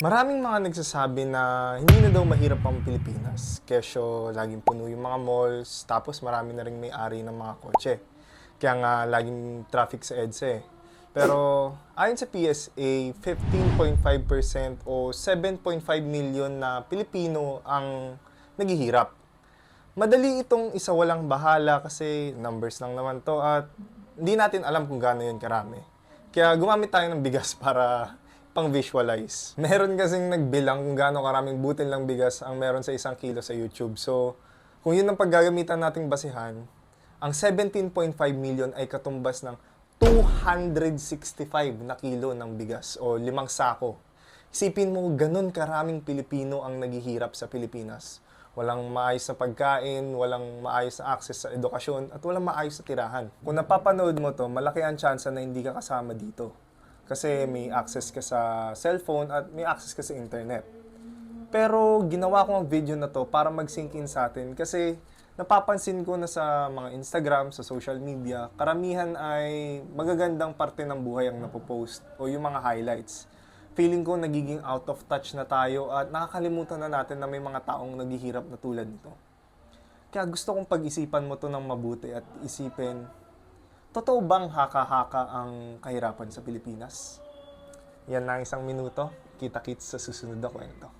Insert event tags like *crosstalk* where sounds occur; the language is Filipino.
Maraming mga nagsasabi na hindi na daw mahirap ang Pilipinas. Kesyo laging puno yung mga malls, tapos marami na rin may-ari ng mga kotse. Kaya nga laging traffic sa EDSA eh. Pero ayon sa PSA, 15.5% o 7.5 million na Pilipino ang naghihirap. Madali itong isa walang bahala kasi numbers lang naman to at hindi natin alam kung gaano yun karami. Kaya gumamit tayo ng bigas *laughs* para pang-visualize. *laughs* Meron kasing nagbilang kung gaano karaming butil ng bigas ang meron sa isang kilo sa YouTube. So, kung yun ang paggagamitan nating basihan, ang 17.5 million ay katumbas ng 265 na kilo ng bigas o limang sako. Isipin mo, ganun karaming Pilipino ang naghihirap sa Pilipinas. Walang maayos na pagkain, walang maayos na access sa edukasyon, at walang maayos na tirahan. Kung napapanood mo to, malaki ang tsansa na hindi ka kasama dito. Kasi may access ka sa cellphone at may access ka sa internet. Pero ginawa ko ang video na to para mag-sink in sa atin kasi napapansin ko na sa mga Instagram, sa social media, karamihan ay magagandang parte ng buhay ang napopost o yung mga highlights. Feeling ko nagiging out of touch na tayo at nakakalimutan na natin na may mga taong naghihirap na tulad nito. Kaya gusto kong pag-isipan mo to ng mabuti at isipin, totoo bang haka-haka ang kahirapan sa Pilipinas? Yan na ang isang minuto. Kita-kits sa susunod na kwento.